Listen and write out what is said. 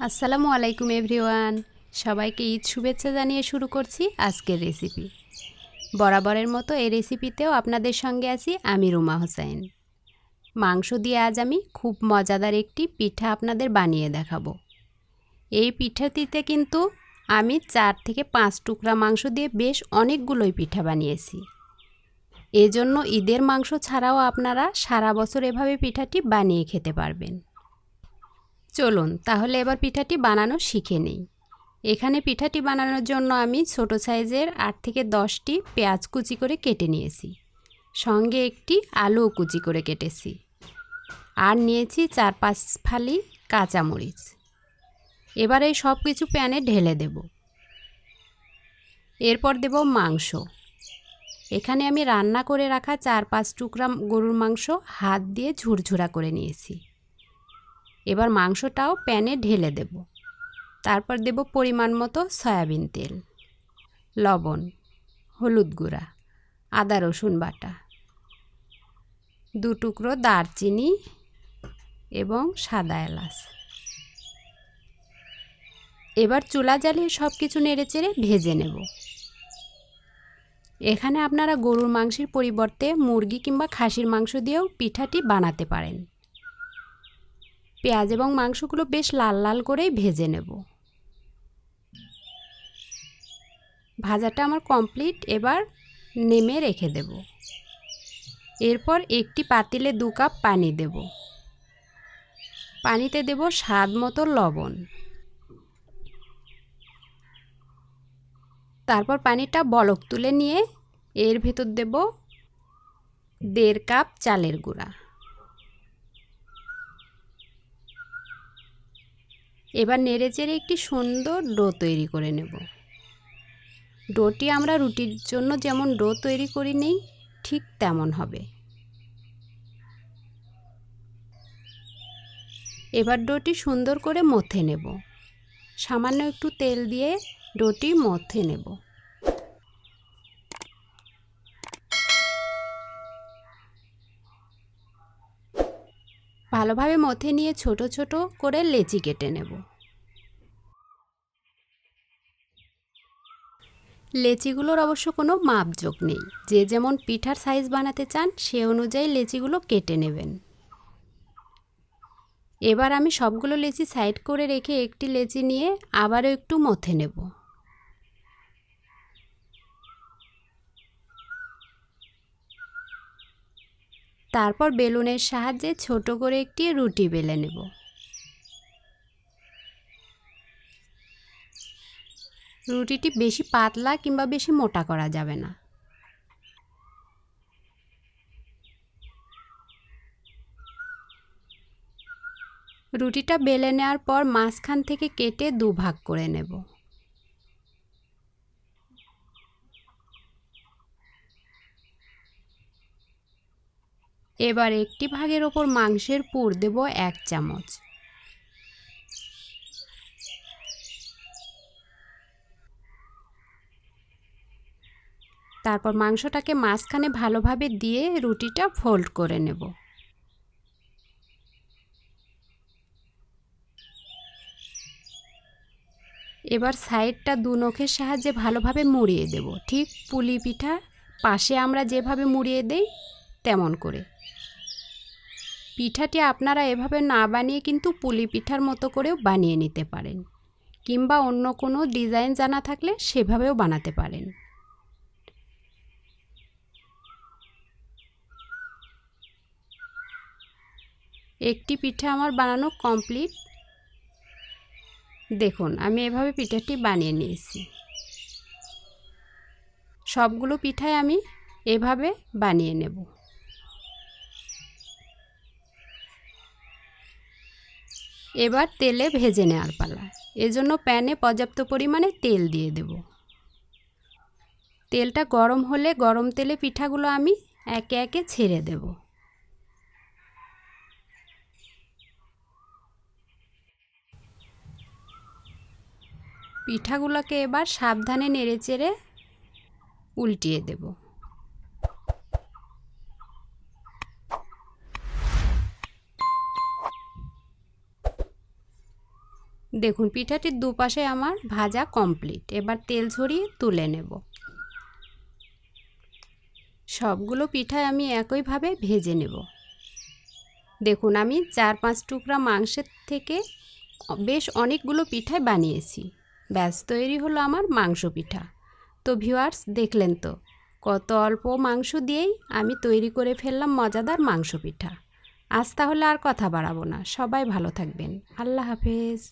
আসসালামু আলাইকুম এভরিওয়ান। সবাইকে ঈদ শুভেচ্ছা জানিয়ে শুরু করছি আজকের রেসিপি বরাবরের মতো এই রেসিপিতেও আপনাদের সঙ্গে আছি আমি রুমা হোসেন। মাংস দিয়ে আজ আমি খুব মজাদার একটি পিঠা আপনাদের বানিয়ে দেখাবো। এই পিঠাটিতে কিন্তু আমি চার থেকে পাঁচ টুকরা মাংস দিয়ে বেশ অনেকগুলোই পিঠা বানিয়েছি। এজন্য ঈদের মাংস ছাড়াও আপনারা সারা বছর এভাবে পিঠাটি বানিয়ে খেতে পারবেন। চলুন, তাহলে এবার পিঠাটি বানানো শিখে নেই। এখানে পিঠাটি বানানোর জন্য আমি ছোট সাইজের আট থেকে দশটি পেঁয়াজ কুচি করে কেটে নিয়েছি। সঙ্গে একটি আলুও কুচি করে কেটেছি। আর নিয়েছি চার পাঁচ ফালি কাঁচামরিচ। এবার এই সব কিছু প্যানে ঢেলে দেব। এরপর দেব মাংস। এখানে আমি রান্না করে রাখা চার পাঁচ টুকরা গরুর মাংস হাত দিয়ে ঝুরঝুরা করে নিয়েছি। এবার মাংসটাও প্যানে ঢেলে দেব। তারপর দেব পরিমাণ মতো সয়াবিন তেল, লবণ, হলুদ গুঁড়া, আদা রসুন বাটা, দু টুকরো দারচিনি এবং সাদা এলাচ। এবার চুলা জ্বালিয়ে সব কিছু নেড়েচেড়ে ভেজে নেব। এখানে আপনারা গরুর মাংসের পরিবর্তে মুরগি কিংবা খাসির মাংস দিয়েও পিঠাটি বানাতে পারেন। পেঁয়াজ এবং মাংসগুলো বেশ লাল লাল করেই ভেজে নেব। ভাজাটা আমার কমপ্লিট, এবার নেমে রেখে দেব। এরপর একটি পাতিলে দু কাপ পানি দেব। পানিতে দেব স্বাদ মতো লবণ। তারপর পানিটা বলক তুলে নিয়ে এর ভেতর দেব দেড় কাপ চালের গুঁড়া। এবার নেড়ে চেড়ে একটি সুন্দর ডো তৈরি করে নেব। ডোটি আমরা রুটির জন্য যেমন ডো তৈরি করি নেই, ঠিক তেমন হবে। এবার ডোটি সুন্দর করে মথে নেব। সামান্য একটু তেল দিয়ে ডোটি মথে নেব। ভালোভাবে মথে নিয়ে ছোট ছোট করে লেচি কেটে নেব। লেচিগুলোর অবশ্য কোনো মাপযোগ নেই। যে যেমন পিঠার সাইজ বানাতে চান, সে অনুযায়ী লেচিগুলো কেটে নেবেন। এবার আমি সবগুলো লেচি সাইড করে রেখে একটি লেচি নিয়ে আবারও একটু মথে নেব। তারপর বেলুনের সাহায্যে ছোট করে একটি রুটি বেলে নেব। রুটিটি বেশি পাতলা কিংবা বেশি মোটা করা যাবে না। রুটিটা বেলে নেওয়ার পর মাঝখান থেকে কেটে দু ভাগ করে নেব। এবার একটি ভাগের ওপর মাংসের পুর দেব এক চামচ। তারপর মাংসটাকে মাঝখানে ভালোভাবে দিয়ে রুটিটা ফোল্ড করে নেব। এবার সাইডটা দু নখের সাহায্যে ভালোভাবে মুড়িয়ে দেব। ঠিক পুলি পিঠা পাশে আমরা যেভাবে মুড়িয়ে দেই, তেমন করে। পিঠাটি আপনারা এভাবে না বানিয়ে কিন্তু পুলি পিঠার মতো করেও বানিয়ে নিতে পারেন। কিংবা অন্য কোনো ডিজাইন জানা থাকলে সেভাবেও বানাতে পারেন। একটি পিঠা আমার বানানো কমপ্লিট। দেখুন, আমি এভাবে পিঠাটি বানিয়ে নিয়েছি। সবগুলো পিঠাই আমি এভাবে বানিয়ে নেব। এবার তেলে ভেজে নেওয়ার পালা। এজন্য প্যানে পর্যাপ্ত পরিমাণে তেল দিয়ে দেব। তেলটা গরম হলে গরম তেলে পিঠাগুলো আমি একে একে ছেড়ে দেব। পিঠাগুলোকে এবার সাবধানে নেড়ে চেড়ে উল্টিয়ে দেবো। দেখুন, পিঠাটির দুপাশে আমার ভাজা কমপ্লিট এবার তেল ছড়িয়ে তুলে নেব। সবগুলো পিঠায় আমি একইভাবে ভেজে নেব। দেখুন, আমি চার পাঁচ টুকরা মাংসের থেকে বেশ অনেকগুলো পিঠাই বানিয়েছি। ব্যাস, তৈরি হলো আমার মাংস পিঠা। তো ভিউয়ার্স দেখলেন তো, কত অল্প মাংস দিয়েই আমি তৈরি করে ফেললাম মজাদার মাংস পিঠা। আজ তাহলে আর কথা বাড়াবো না। সবাই ভালো থাকবেন। আল্লাহ হাফেজ।